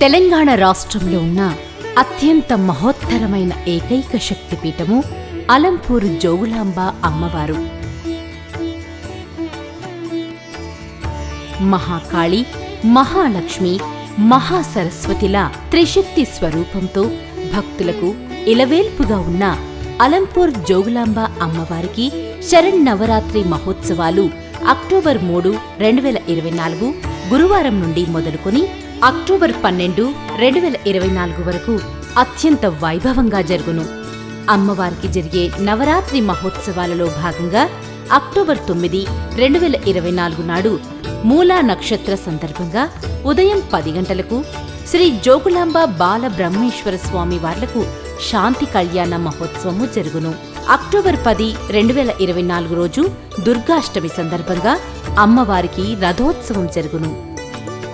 తెలంగాణ రాష్ట్రంలో ఉన్న అత్యంత మహోత్తరమైన ఏకైక శక్తిపీఠము అలంపూరు జోగులాంబ అమ్మవారు. మహాకాళి మహాలక్ష్మి మహాసరస్వతిల త్రిశక్తి స్వరూపంతో భక్తులకు ఇలవేల్పుగా ఉన్న అలంపూర్ జోగులాంబ అమ్మవారికి శరన్నవరాత్రి మహోత్సవాలు అక్టోబర్ మూడు రెండు వేల ఇరవై నాలుగు గురువారం నుండి మొదలుకొని అక్టోబర్ పన్నెండు రెండు వేల ఇరవై నాలుగు వరకు అత్యంత వైభవంగా జరుగును. అమ్మవారికి జరిగే నవరాత్రి మహోత్సవాలలో భాగంగా అక్టోబర్ తొమ్మిది రెండు వేల ఇరవై నాలుగు నాడు మూలా నక్షత్ర సందర్భంగా ఉదయం పది గంటలకు శ్రీ జోగులాంబ బాల బ్రహ్మేశ్వర స్వామి వార్లకు శాంతి కళ్యాణ మహోత్సవము జరుగును. అక్టోబర్ పది రెండు వేల ఇరవై నాలుగు రోజు దుర్గాష్టమి సందర్భంగా అమ్మవారికి రథోత్సవం జరుగును.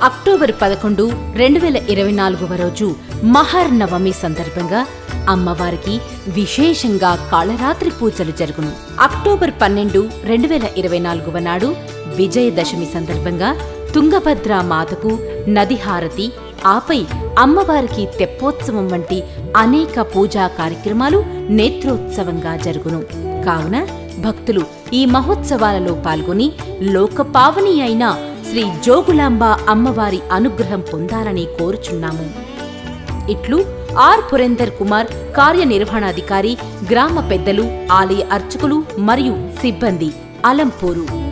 అక్టోబర్ పదకొండు రెండు వేల ఇరవై నాలుగవ రోజు మహర్నవమి సందర్భంగా అమ్మవారికి విశేషంగా కాళరాత్రి పూజలు జరుగును. అక్టోబర్ పన్నెండు రెండు వేల ఇరవై నాలుగవ నాడు విజయదశమి సందర్భంగా తుంగభద్ర మాతకు నదిహారతి ఆపై అమ్మవారికి తెప్పోత్సవం వంటి అనేక పూజా కార్యక్రమాలు నేత్రోత్సవంగా జరుగును. కావున భక్తులు ఈ మహోత్సవాలలో పాల్గొని లోకపావని అయిన శ్రీ జోగులాంబ అమ్మవారి అనుగ్రహం పొందాలని కోరుచున్నాము. ఇట్లు ఆర్ పురేందర్ కుమార్ కార్యనిర్వహణాధికారి గ్రామ పెద్దలు ఆలయ అర్చకులు మరియు సిబ్బంది అలంపూరు.